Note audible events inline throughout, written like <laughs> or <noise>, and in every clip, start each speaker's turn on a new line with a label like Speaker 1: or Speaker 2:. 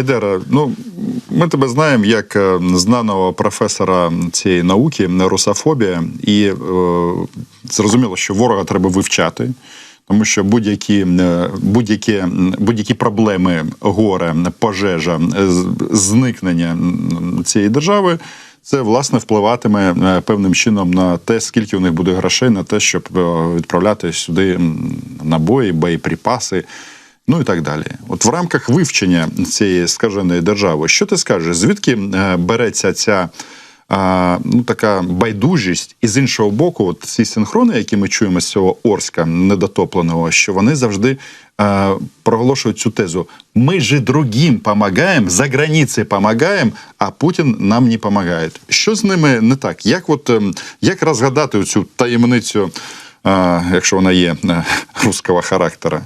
Speaker 1: Айдера, ну ми тебе знаємо як е, знаного професора цієї науки, русофобія, і е, зрозуміло, що ворога треба вивчати. Тому що будь-які е, будь-які будь-які проблеми, горе, пожежа, з- зникнення цієї держави, це власне впливатиме е, певним чином на те, скільки у них буде грошей на те, щоб е, відправляти сюди набої, боєприпаси. Ну і так далі. От в рамках вивчення цієї скаженої держави, що ти скажеш, звідки е, береться ця ну, така байдужість, і з іншого боку, от ці синхрони, які ми чуємо з цього Орська недотопленого, що вони завжди е, проголошують цю тезу: ми же другим помогаємо, за границей помогаємо, а Путін нам не допомагає. Що з ними не так? Як от ем, як розгадати цю таємницю, е, якщо вона є русского характера?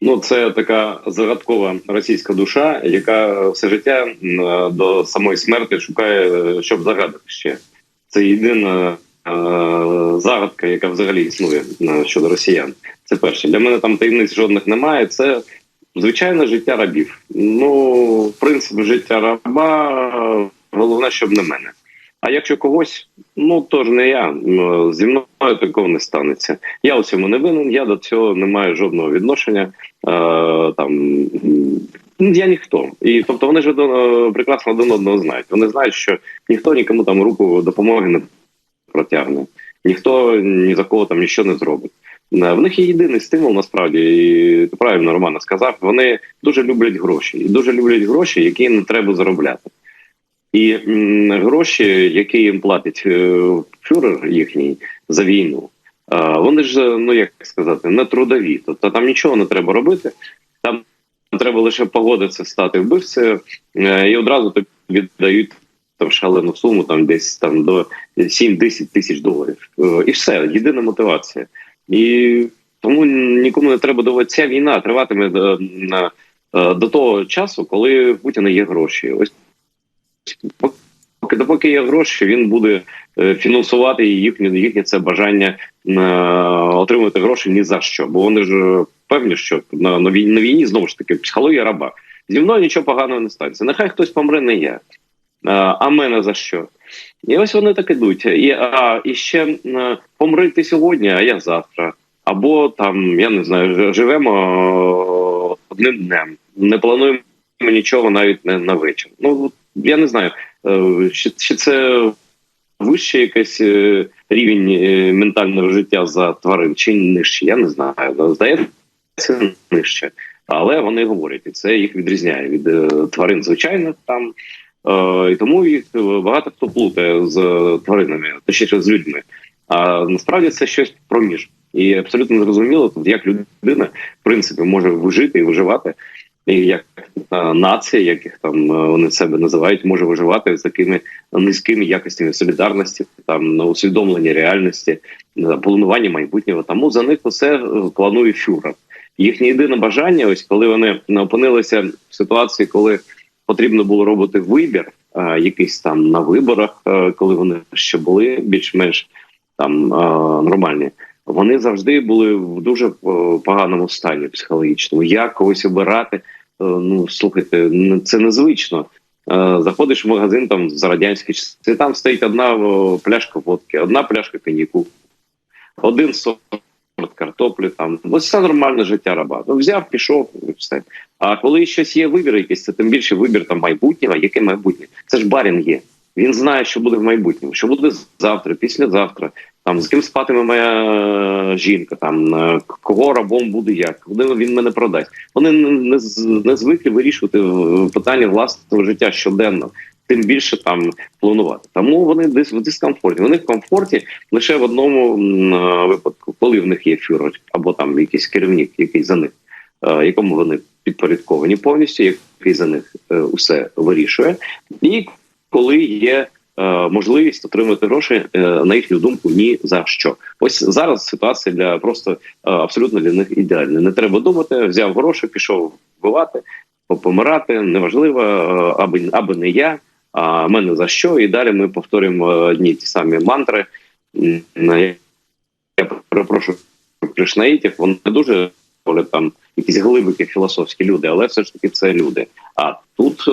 Speaker 2: Ну, це така загадкова російська душа, яка все життя до самої смерті шукає, е, щоб загадати ще. Це єдина е, загадка, яка взагалі існує е, щодо росіян. Це перше. Для мене там таємниць жодних немає. Це звичайне життя рабів. Ну, принцип життя раба, головне, щоб не мене. А якщо когось, ну то ж не я. Зі мною такого не станеться. Я у цьому не винен, я до цього не маю жодного відношення. Е, там я ніхто. І тобто вони ж один, е, прекрасно один одного знають. Вони знають, що ніхто нікому там руку допомоги не протягне, ніхто ні за кого там нічого не зробить. Е, В них є єдиний стимул, насправді, і ти правильно Романа сказав. Вони дуже люблять гроші, і дуже люблять гроші, які не треба заробляти. І гроші, які їм платить е, фюрер їхній за війну, вони ж ну як сказати, не трудові. Тобто там нічого не треба робити. Там треба лише погодитися стати вбивцею, е, і одразу тобі віддають там шалену суму, там десь там до 7-10 тисяч доларів. Е, І все, єдина мотивація. І тому нікому не треба доводити. Ця війна триватиме е, до того часу, коли в Путіна є гроші. Ось поки допоки є гроші, він буде е, фінансувати їхнє їхнє це бажання е, отримувати гроші ні за що. Бо вони ж е, певні, що на, на, війні, знову ж таки психологія раба. Зі мною нічого поганого не станеться. Нехай хтось помре, не я. А мене за що? І ось вони так ідуть. І, а, і ще помри ти сьогодні, а я завтра. Або там, я не знаю, живемо одним днем. Не плануємо нічого навіть не на вечір. Ну я не знаю, е, чи, це вищий якийсь е, рівень е, ментального життя за тварин, чи нижче, я не знаю. Здається, нижче. Але вони говорять, і це їх відрізняє від тварин звичайних там. І тому їх багато хто плутає з тваринами, точніше з людьми. А насправді це щось проміж. І абсолютно зрозуміло, як людина в принципі може вижити і виживати, як е, нація, як їх там е, вони себе називають, може виживати з такими низькими якостями солідарності, там на усвідомлення реальності, планування майбутнього. Тому за них усе е, планує фюрер. Їхнє єдине бажання, ось коли вони опинилися в ситуації, коли потрібно було робити вибір, якийсь там на виборах, коли вони ще були більш-менш там нормальні. Вони завжди були в дуже поганому стані психологічному. Як когось обирати? Е, Ну слухайте, це незвично. Е, Заходиш в магазин там за радянські часи, там стоїть одна пляшка водки, одна пляшка коньяку, один сорт картоплі. Там ось це нормальне життя раба. Ну, взяв, пішов все. А коли щось є вибір, якийсь це тим більше вибір там майбутнього, яке майбутнє? Це ж барін є. Він знає, що буде в майбутньому, що буде завтра, післязавтра. Там з ким спатиме моя е, жінка, там е, кого рабом буде як, куди він мене продасть. Вони не, не, звикли вирішувати питання власного життя щоденно, тим більше там планувати. Тому вони десь в дискомфорті. Вони в комфорті лише в одному е, випадку, коли в них є фюрер або там якийсь керівник, який за них, якому вони підпорядковані повністю, який за них усе вирішує, і коли є можливість отримати гроші, е, на їхню думку, ні за що. Ось зараз ситуація для просто е, абсолютно для них ідеальна. Не треба думати, взяв гроші, пішов вбивати, помирати, неважливо, е, аби аби не я, а мене за що. І далі ми повторюємо одні ті самі мантри. Я перепрошую кришнаїтів, вони дуже там якісь глибокі філософські люди, але все ж таки це люди. А тут е,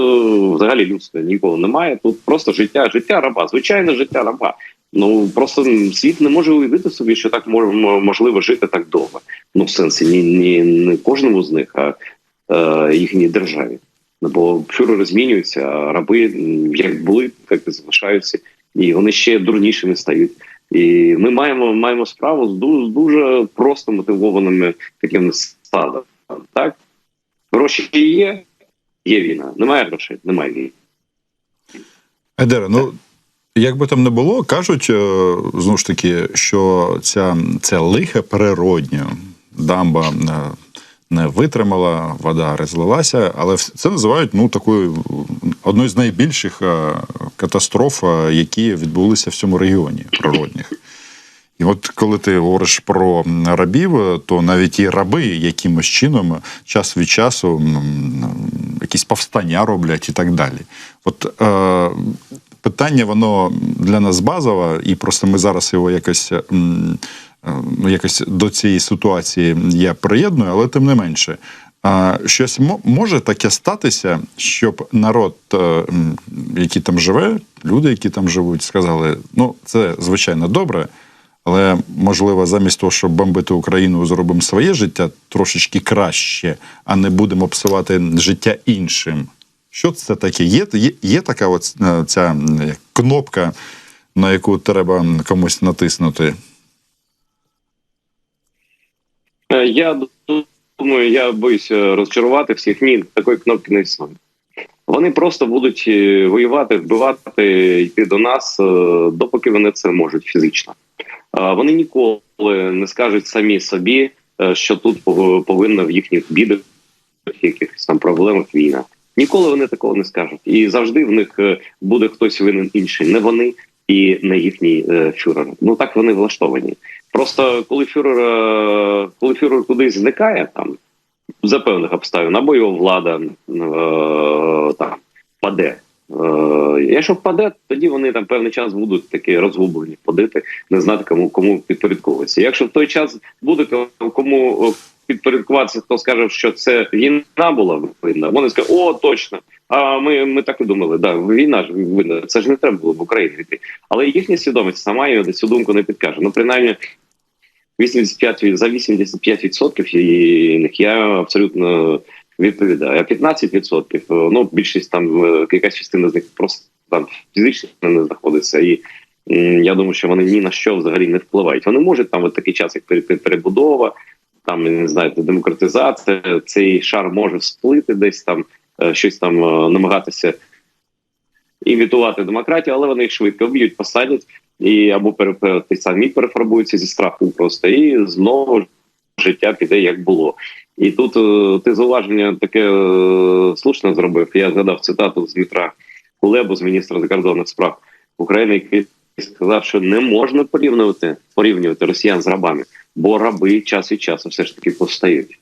Speaker 2: взагалі людства ніколи немає. Тут просто життя, життя раба, звичайне життя раба. Ну просто світ не може уявити собі, що так мож- можливо жити так довго. Ну, в сенсі, ні, ні, не кожному з них, а е, їхній державі. Бо фюрери змінюються, а раби як були, так і залишаються, і вони ще дурнішими стають. І ми маємо маємо справу з дуже, дуже просто мотивованими такими стадом. Так гроші є, є війна. Немає грошей, немає війни.
Speaker 1: Едере, ну як би там не було, кажуть е, знову ж таки, що ця це лихе природньо. Дамба е, не витримала, вода розлилася, але це називають ну такою одною з найбільших е, катастроф, е, які відбулися в цьому регіоні природних. І от коли ти говориш про рабів, е, то навіть і раби якимось чином час від часу якісь повстання роблять і так далі. От е, питання, воно для нас базове, і просто ми зараз його якось. Е, ну, Якось до цієї ситуації я приєдную, але тим не менше. Щось мо- може таке статися, щоб народ, е, який там живе, люди, які там живуть, сказали: ну, це звичайно добре, але можливо, замість того, щоб бомбити Україну, зробимо своє життя трошечки краще, а не будемо псувати життя іншим. Що це таке? Є, є, є така от е, ця кнопка, на яку треба комусь натиснути.
Speaker 2: Е, Я думаю, я боюся розчарувати всіх. Ні, такої кнопки не існує. Вони просто будуть е, воювати, вбивати, йти до нас, е, допоки вони це можуть фізично. Вони ніколи не скажуть самі собі, е, що тут повинна в їхніх бідах, якихось там проблемах війна. Ніколи вони такого не скажуть. І завжди в них е, буде хтось винен інший, не вони і не їхній е, фюрер. Ну так вони влаштовані. Просто коли фюрер, е, коли фюрер кудись зникає там за певних обставин, або його влада е, там паде. Е, якщо впаде, тоді вони там певний час будуть такі розгублені, ходити, не знати кому кому підпорядковуватися. Якщо в той час буде кому підпорядкуватися, хто скаже, що це війна була винна, вони скажуть, о, точно. А ми, ми так і думали, да, війна ж винна. Це ж не треба було в Україні йти. Але їхня свідомість сама її цю думку не підкаже. Ну, принаймні, 85, за 85% і них я абсолютно відповідаю. А 15%, ну більшість там якась частина з них просто там фізично не знаходиться. І я думаю, що вони ні на що взагалі не впливають. Вони можуть там от такий час, як пере- пере- перебудова, там не знаю, демократизація, цей шар може всплити десь там, е, щось там е, намагатися імітувати демократію, але вони їх швидко вб'ють, посадять і або пере- самі перефарбуються зі страху просто, і знову життя піде як було. І тут е, ти зауваження таке е, слушне зробив. Я згадав цитату з Дмитра Кулебу, з міністра закордонних справ України, який сказав, що не можна порівнювати порівнювати росіян з рабами, бо раби час від часу все ж таки повстають.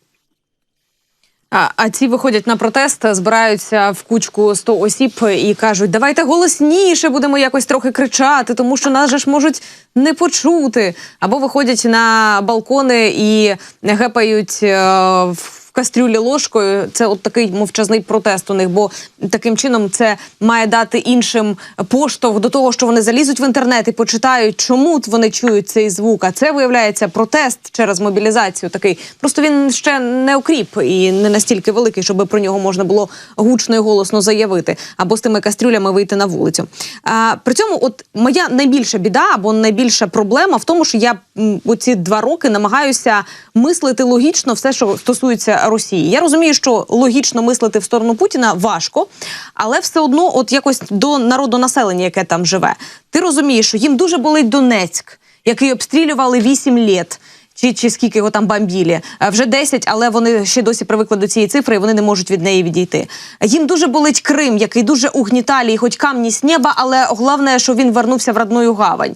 Speaker 3: А, а ці виходять на протест, збираються в кучку 100 осіб і кажуть: давайте голосніше будемо якось трохи кричати, тому що нас же ж можуть не почути. Або виходять на балкони і гепають е, в кастрюлі ложкою. Це от такий мовчазний протест у них, бо таким чином це має дати іншим поштовх до того, що вони залізуть в інтернет і почитають, чому вони чують цей звук. А це виявляється протест через мобілізацію. Такий просто він ще не окріп і не настільки великий, щоб про нього можна було гучно і голосно заявити, або з тими кастрюлями вийти на вулицю. А, при цьому, от моя найбільша біда або найбільша проблема в тому, що я оці два роки намагаюся мислити логічно все, що стосується Росії. Я розумію, що логічно мислити в сторону Путіна важко, але все одно, от якось до народонаселення, яке там живе, ти розумієш, що їм дуже болить Донецьк, який обстрілювали 8 літ. Чи, чи скільки його там бомбілі. Е, Вже 10, але вони ще досі привикли до цієї цифри, і вони не можуть від неї відійти. Їм дуже болить Крим, який дуже угніталі, хоч камні з неба, але головне, що він вернувся в родную гавань.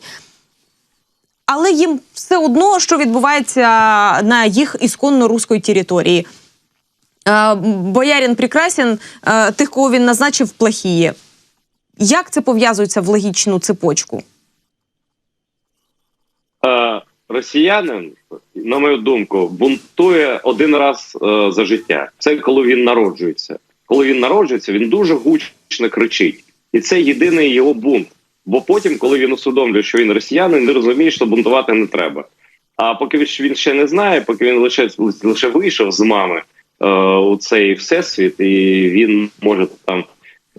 Speaker 3: Але їм все одно, що відбувається на їх ісконно руської території. Е, Боярин Прекрасін, е, тих, кого він назначив, плохіє. Як це пов'язується в логічну цепочку?
Speaker 2: Е, росіянин, на мою думку, бунтує один раз за життя. Це коли він народжується. Коли він народжується, він дуже гучно кричить, і це єдиний його бунт. Бо потім, коли він усвідомлює, що він росіянин, не розуміє, що бунтувати не треба. А поки він- ще не знає, поки він лише лише вийшов з мами е, у цей всесвіт, і він може там.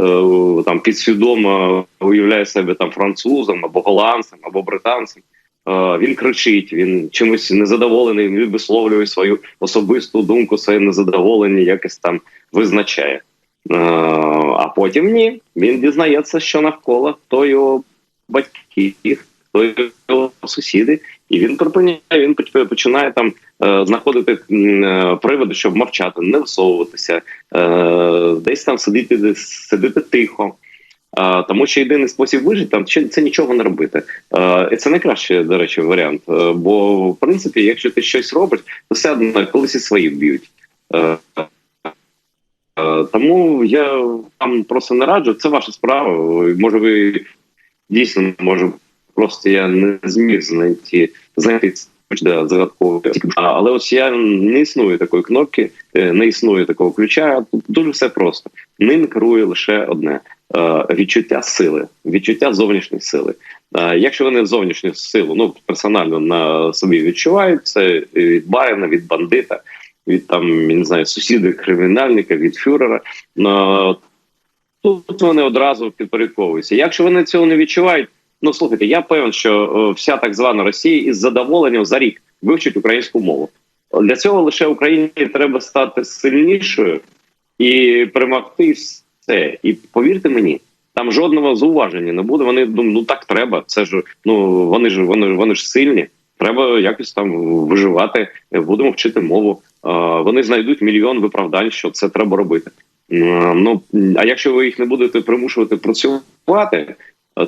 Speaker 2: е, Там підсвідомо уявляє себе там французом або голландцем, або британцем. Е, Він кричить, він чимось незадоволений, він висловлює свою особисту думку, своє незадоволення, якось там визначає. Е, А потім ні. Він дізнається, що навколо хто його батьки, хто його сусіди, і він припиняє, він починає там е, знаходити е, приводи, щоб мовчати, не всовуватися, е, десь там сидіти, сидіти тихо. Тому що єдиний спосіб вижити там це, нічого не робити. І це найкращий, до речі, варіант. Бо в принципі, якщо ти щось робиш, то все одно колись і свої б'ють. Е, Тому я вам просто не раджу. Це ваша справа. Може, ви дійсно може просто я не зміг знайти знайти да, загадково. А, Але ось я не існує такої кнопки, е, не існує такого ключа. Тут дуже все просто. Ним керує лише одне е, відчуття сили, відчуття зовнішньої сили. Якщо вони зовнішню силу ну персонально на собі відчувають, це від барина, від бандита, від там не знаю, сусіда кримінальника, від фюрера. Тут вони одразу підпорядковуються. Якщо вони цього не відчувають, ну слухайте, я певен, що е, вся так звана Росія із задоволенням за рік вивчить українську мову. Для цього лише Україні треба стати сильнішою і перемогти все. І повірте мені, там жодного зауваження не буде. Вони думають, ну так треба. Це ж ну вони ж вони, вони ж сильні. Треба якось там виживати. Будемо вчити мову. Вони знайдуть мільйон виправдань, що це треба робити. Ну а якщо ви їх не будете примушувати працювати,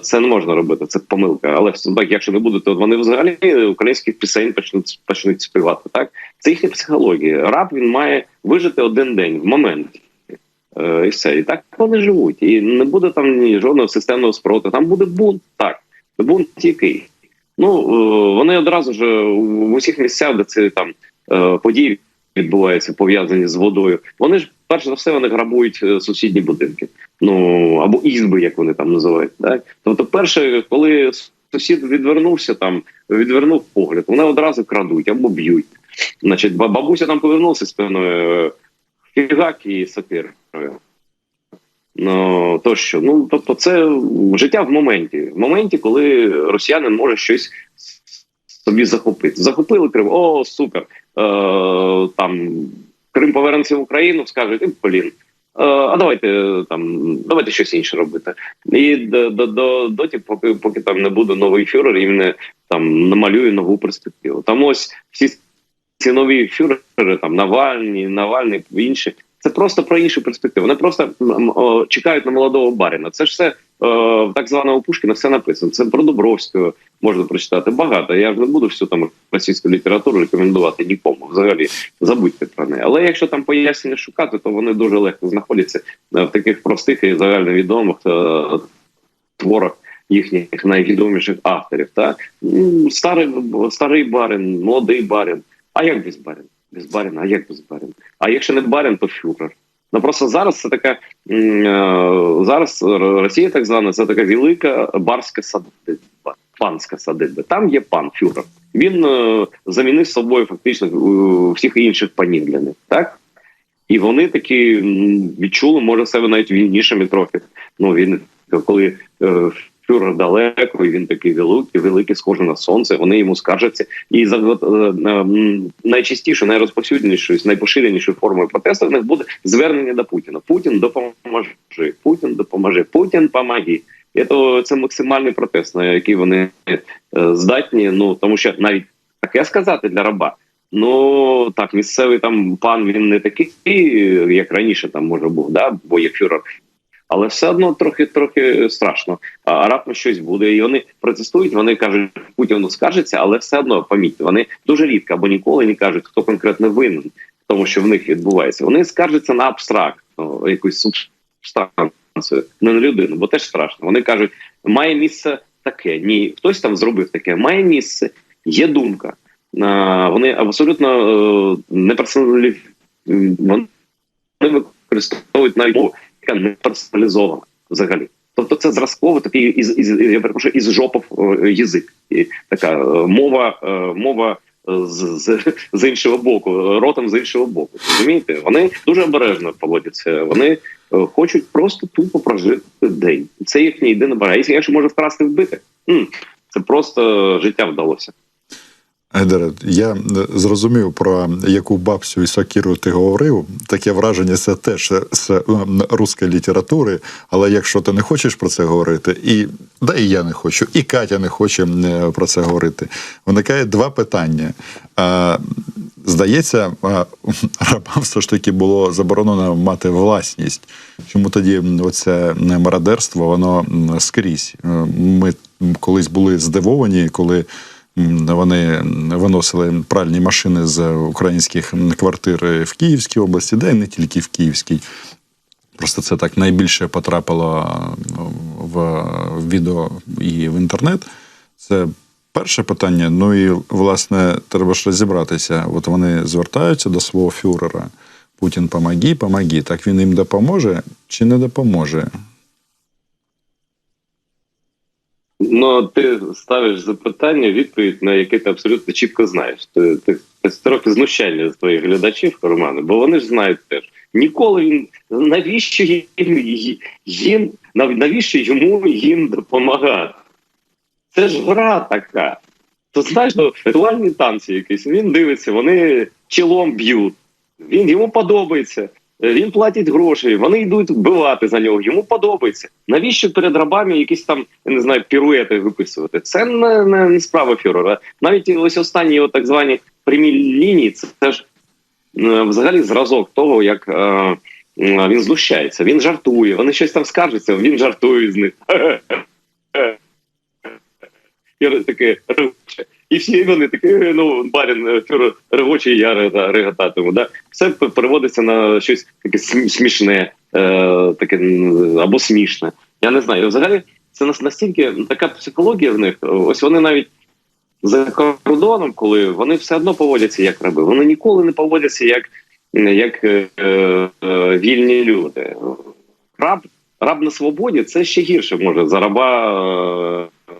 Speaker 2: це не можна робити. Це помилка. Але якщо не будете, вони взагалі українських пісень почнуть почнуть співати. Так це їхня психологія. Раб він має вижити один день в моменті. Е, І все, і так вони живуть. І не буде там ні жодного системного спротиву. Там буде бунт. Так, бунт який. Ну е, вони одразу ж е, в усіх місцях, де це там е, події відбуваються, пов'язані з водою. Вони ж перш за все вони грабують сусідні будинки. Ну або ізби, як вони там називають. Так? Тобто, перше, коли сусід відвернувся, там відвернув погляд, вони одразу крадуть або б'ють. Значить, ба- бабуся там повернувся спиною е, фігак і сапірою. Ну тощо, ну тобто, це життя в моменті, в моменті, коли росіянин може щось собі захопити. Захопили Крим, о, супер. Е, там Крим повернеться в Україну, скажуть, «Е, блін. е, А давайте е, там давайте щось інше робити. І до, до, до доті, поки поки там не буде новий фюрер, і не там намалює нову перспективу. Там ось всі ці нові фюрери, там Навальні, Навальний, інші. Це просто про іншу перспективу. Вони просто о, чекають на молодого барина. Це ж все е, в так званого Пушкіна все написано. Це про Дубровського можна прочитати багато. Я ж не буду всю там російську літературу рекомендувати нікому. Взагалі забудьте про неї. Але якщо там пояснення шукати, то вони дуже легко знаходяться е, в таких простих і загальновідомих е, творах їхніх найвідоміших авторів. Та старий старий барин, молодий барин. А як без барин? Без барина, а як без барина? А якщо не барин, то фюрер. Ну просто зараз це така е, зараз Росія, так звана, це така велика барська садиба, панська садиба. Там є пан фюрер. Він е, замінив собою фактично е, всіх інших панів для них, так? І вони такі відчули, може, себе навіть вільнішими трохи. Ну він коли фюрер далеко, і він такий великий, великий, схожий на сонце. Вони йому скаржаться. І за е, е, найчастіше, найрозповсюднішою, найпоширенішою формою протесту в них буде звернення до Путіна. Путін допоможи, Путін допоможи, Путін помоги. І це максимальний протест, на який вони е, здатні. Ну тому що навіть таке сказати для раба. Ну так, місцевий там пан він не такий, як раніше там може був, да, бо є фюрер. Але все одно трохи трохи страшно. А раптом щось буде. І вони протестують. Вони кажуть, Путіну скаржиться, але все одно помітьте, вони дуже рідко або ніколи не кажуть, хто конкретно винен в тому, що в них відбувається. Вони скаржаться на абстрактну якусь субстанцію, не на людину, бо теж страшно. Вони кажуть, має місце таке. Ні, хтось там зробив таке, має місце. є думка. Е, Вони абсолютно е, не персоналі... вони використовують навіть мову, яка не персоналізована взагалі. Тобто це зразково такий із, із, я перепрошую, із жопов е, язик. І така е, мова, е, мова з, з, з іншого боку, ротом з іншого боку. Розумієте? Вони дуже обережно поводяться. Вони хочуть просто тупо прожити день. Це їхнє єдине бажання. Якщо може вкрасти вбити, це просто життя вдалося.
Speaker 1: Айдаре, я е, зрозумів про яку бабцю і сокіру ти говорив. Таке враження це теж з е, руської літератури. Але якщо ти не хочеш про це говорити, і да і я не хочу, і Катя не хоче е, про це говорити. Виникає два питання. Здається, <laughs> рабам все ж таки було заборонено мати власність. Чому тоді оце мародерство, воно скрізь? Е, Ми колись були здивовані, коли вони виносили пральні машини з українських квартир в Київській області, де й не тільки в Київській. Просто це так найбільше потрапило в відео і в інтернет. Це перше питання. Ну і власне треба ж розібратися. От вони звертаються до свого фюрера. Путін помоги, помоги. Так він їм допоможе чи не допоможе?
Speaker 2: Ну, ти ставиш запитання, відповідь, на яке ти абсолютно чітко знаєш. Ти, ти, це трохи знущання з твоїх глядачів, Романе, бо вони ж знають теж. Ніколи він навіщо їм, їм навіщо йому їм допомагати? Це ж гра така. То знаєш, ну, ритуальні танці якісь. Він дивиться, вони чолом б'ють. Він йому подобається. Він платить гроші, вони йдуть вбивати за нього. Йому подобається. Навіщо перед рабами якісь там я не знаю піруети виписувати? Це не, не, не справа фюрера. Навіть ось останні його так звані прямі лінії. Це теж е, взагалі зразок того, як е, е, він знущається. Він жартує. Вони щось там скаржаться, він жартує з них. <laughs> Таке. І всі вони такі, ну, барін е, фюрер регоче, я реготатиму. Да? Все переводиться на щось таке смішне, е, таке або смішне. Я не знаю. Взагалі, це настільки така психологія в них. Ось вони навіть за кордоном, коли вони все одно поводяться як раби. Вони ніколи не поводяться як, як е, е, вільні люди. Раб, раб на свободі це ще гірше може за раба, е,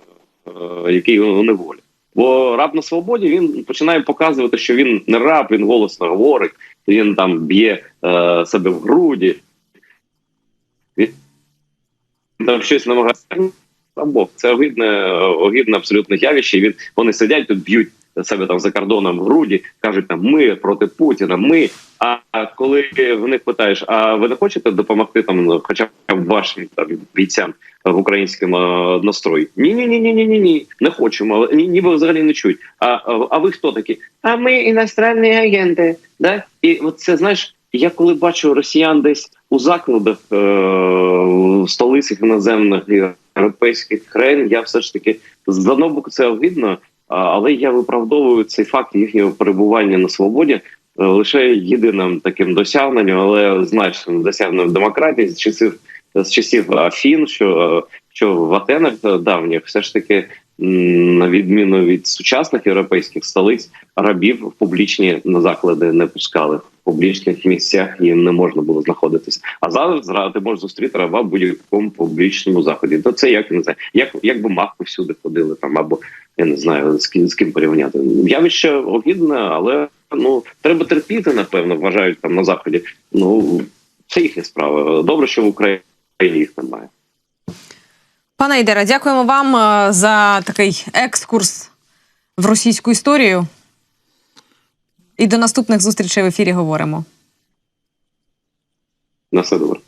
Speaker 2: е, який у неволі. Бо раб на свободі він починає показувати, що він не раб, він голосно говорить, він там б'є е, себе в груді. Він там щось намагається. Бог, це огидне, огидне абсолютно явище. Він вони сидять тут, б'ють себе там за кордоном в груді, кажуть там ми проти Путіна. Ми. А коли в них питаєш, а ви не хочете допомогти там, ну, хоча б вашим там бійцям в українському е, настрої? Ні, ні, ні, ні, ні, ні, ні, не хочемо. Ні, ніби взагалі не чують. А, а, ви хто такі? А ми іностранні агенти. Да? І от це знаєш. Я коли бачу росіян десь у закладах е- в столицях іноземних європейських країн, я все ж таки з одного боку це видно, але я виправдовую цей факт їхнього перебування на свободі е, лише єдиним таким досягненням, але значним досягненням демократії з часів з часів Афін, що, е, що в Атенах давніх все ж таки. На відміну від сучасних європейських столиць, рабів в публічні заклади не пускали. В публічних місцях їм не можна було знаходитися. А зараз ти можеш зустріти раба в будь-якому публічному заході. То це як не знаю, як, як би мавки всюди ходили там, або я не знаю з ким з ким порівняти. Явище огідне, але ну треба терпіти, напевно, вважають там на заході. Ну це їхня справа. Добре, що в Україні їх немає.
Speaker 3: Пане Ідера, дякуємо вам е, за такий екскурс в російську історію. І до наступних зустрічей в ефірі говоримо.
Speaker 2: На все добре.